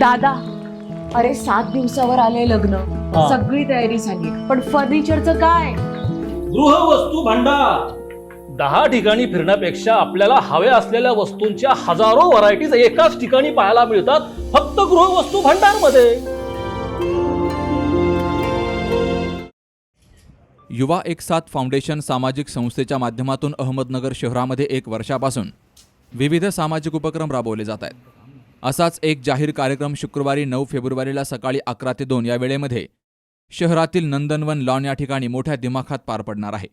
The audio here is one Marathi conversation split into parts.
दादा अरे सात दिवसावर आले लग्न. हा. सगळी तयारी झाली. पण फर्निचरचं काय? गृहवस्तू भांडार. दहा ठिकाणी फिरण्यापेक्षा आपल्याला हव्या असलेल्या वस्तूंच्या हजारो व्हरायटीज एकाच ठिकाणी पाहायला मिळतात फक्त गृहवस्तू भांडारमध्ये युवा एक साथ फाउंडेशन सामाजिक संस्थेच्या माध्यमातून अहमदनगर शहरामध्ये एक वर्षापासून विविध सामाजिक उपक्रम राबवले जात आहेत. असाच एक जाहीर कार्यक्रम शुक्रवारी नऊ फेब्रुवारीला सकाळी अकरा ते दोन या वेळेमध्ये शहरातील नंदनवन लॉन या ठिकाणी मोठ्या दिमाखात पार पडणार आहे.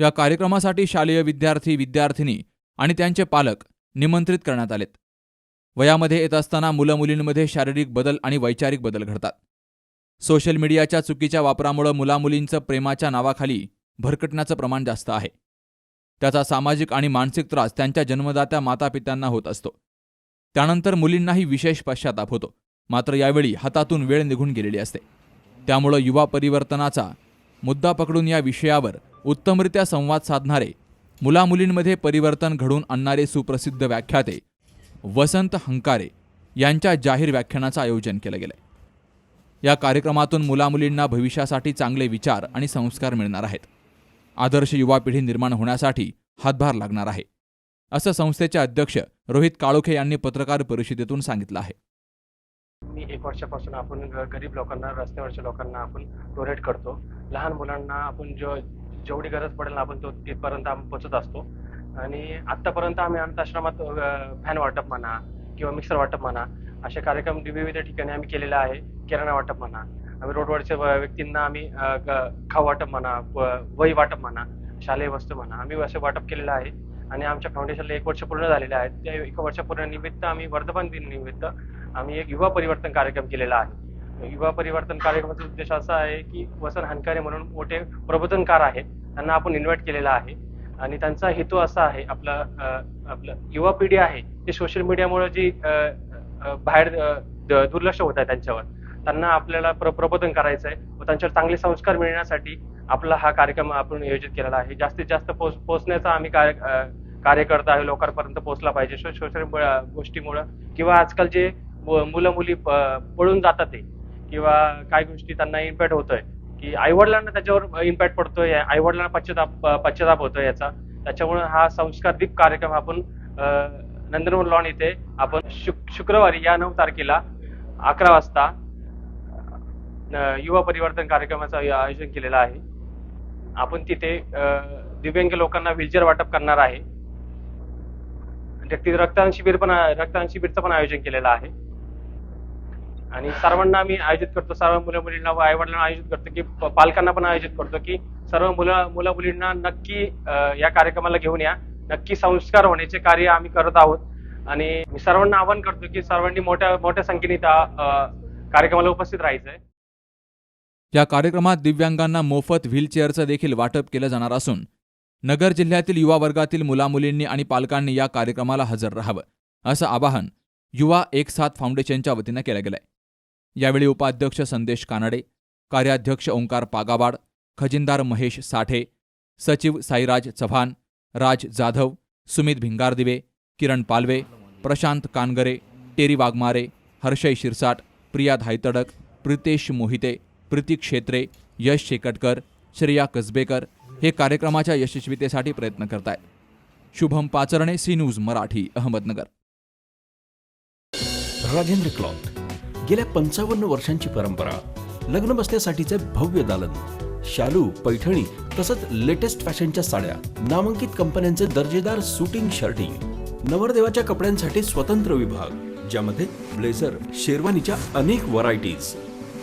या कार्यक्रमासाठी शालेय विद्यार्थी विद्यार्थिनी आणि त्यांचे पालक निमंत्रित करण्यात आलेत. वयामध्ये येत असताना मुलं मुलींमध्ये शारीरिक बदल आणि वैचारिक बदल घडतात. सोशल मीडियाच्या चुकीच्या वापरामुळं मुलामुलींचं प्रेमाच्या नावाखाली भरकटण्याचं प्रमाण जास्त आहे. त्याचा सामाजिक आणि मानसिक त्रास त्यांच्या जन्मदात्या मातापित्यांना होत असतो. त्यानंतर मुलींनाही विशेष पश्चाताप होतो. मात्र यावेळी हातातून वेळ निघून गेलेली असते. त्यामुळं युवा परिवर्तनाचा मुद्दा पकडून या विषयावर उत्तमरित्या संवाद साधणारे मुलामुलींमध्ये परिवर्तन घडवून आणणारे सुप्रसिद्ध व्याख्याते वसंत हंकारे यांच्या जाहीर व्याख्यानाचं आयोजन केलं गेलं या कार्यक्रमातून मुलामुलींना भविष्यासाठी चांगले विचार आणि संस्कार मिळणार आहेत. आदर्श युवा पिढी निर्माण होण्यासाठी हातभार लागणार आहे. असं संस्थेचे अध्यक्ष रोहित काळोखे यांनी पत्रकार परिषदेतून सांगितलं आहे. मी एक वर्षापासून आपण गरीब लोकांना रस्त्यावरच्या लोकांना आपण डोनेट करतो. लहान मुलांना आपण जो जेवढी गरज पडेल आपण तो तिथपर्यंत आम्ही पोचत असतो. आणि आतापर्यंत आम्ही अनाथाश्रमात फॅन वाटप म्हणा किंवा मिक्सर वाटप म्हणा असे कार्यक्रम विविध ठिकाणी आम्ही केलेले आहे. किराणा वाटप म्हणा आम्ही रोडवरच्या व्यक्तींना आम्ही ग- खाऊ वाटप म्हणा व- वही वाटप म्हणा शालेय वस्तू म्हणा आम्ही असे वाटप केलेलं आहे. आणि आमच्या फाउंडेशनला एक वर्ष पूर्ण झालेले आहेत. त्या एक वर्ष पूर्ण निमित्त आम्ही वर्धमान दिन निमित्त आम्ही एक युवा परिवर्तन कार्यक्रम केलेला आहे. युवा परिवर्तन कार्यक्रमाचा उद्देश असा आहे की वसन हनकारे म्हणून मोठे प्रबोधनकार आहेत. त्यांना आपण इन्व्हाइट केलेला आहे. आणि त्यांचा हेतू असा आहे आपला आपलं युवा पिढी आहे ते सोशल मीडियामुळे जी बाहेर द- दुर्लक्ष होत आहे त्यांच्यावर. त्यांना आपल्याला प्र प्रबोधन करायचं आहे व त्यांच्यावर चांगले संस्कार मिळण्यासाठी आपला हा कार्यक्रम आपण नियोजित केलेला आहे. जास्तीत जास्त पोच पोचण्याचा आम्ही कार्य कार्यकर्ता कार्य करत आहे लोकांपर्यंत पोहोचला पाहिजे. सो- सोशल गोष्टीमुळं किंवा आजकाल जे मु- मुलं मुली प- पळून जातात ते किंवा काही गोष्टी त्यांना इम्पॅक्ट होतोय की आईवडिलांना त्याच्यावर इम्पॅक्ट पडतोय. आईवडिलांना पश्चाताप पश्चाताप होतोय याचा. त्याच्यामुळे हा संस्कार दीप कार्यक्रम आपण अं, नंदनवन लॉन इथे आपण शुक शुक्रवारी या नऊ तारखेला अकरा वाजता युवा परिवर्तन कार्यक्रमाचं आयोजन केलेलं आहे. आपण तिथे दिव्यांग लोकांना व्हीलचेअर वाटप करणार आहे. तिथे रक्तदान शिबिर पण रक्तदान शिबिरचं पण आयोजन केलेलं आहे. आणि सर्वांना आम्ही आयोजित करतो. सर्व मुलं मुलींना व आईवडिलांना आयोजित करतो की पालकांना पण आयोजित करतो की सर्व मुलं मुलं मुलींना नक्की या कार्यक्रमाला घेऊन या. नक्की संस्कार होण्याचे कार्य आम्ही करत आहोत. आणि मी सर्वांना आवाहन करतो की सर्वांनी मोठ्या मोठ्या संख्येने त्या कार्यक्रमाला उपस्थित राहायचं आहे या कार्यक्रमात दिव्यांगांना मोफत व्हीलचेअरचं देखील वाटप केलं जाणार असून नगर जिल्ह्यातील युवा वर्गातील मुलामुलींनी आणि पालकांनी या कार्यक्रमाला हजर राहावं असं आवाहन युवा एक साथ फाउंडेशनच्या वतीनं केलं गेलंय. यावेळी उपाध्यक्ष संदेश कानडे कार्याध्यक्ष ओंकार पागावाड खजिनदार महेश साठे सचिव साईराज चव्हाण राज जाधव सुमित भिंगारदिवे किरण पालवे प्रशांत कानगरे टेरी वाघमारे हर्षय शिरसाट प्रिया धायतडक प्रितेश मोहिते प्रीती क्षेत्रे यश शेकटकर श्रेया कसबेकर हे कार्यक्रमाच्या यशस्वीतेसाठी प्रयत्न करत आहेत Shubham Pacharne C News Marathi Ahmednagar. Rajendra cloth. गेल्या पंचावन्न वर्षांची परंपरा लग्न बसण्यासाठीचे भव्य दालन शालू पैठणी तसंच लेटेस्ट फॅशनच्या साड्या नामांकित कंपन्यांचे दर्जेदार सुटिंग शर्टिंग नवरदेवाच्या कपड्यांसाठी स्वतंत्र विभाग ज्यामध्ये ब्लेझर शेरवानीच्या अनेक व्हरायटीज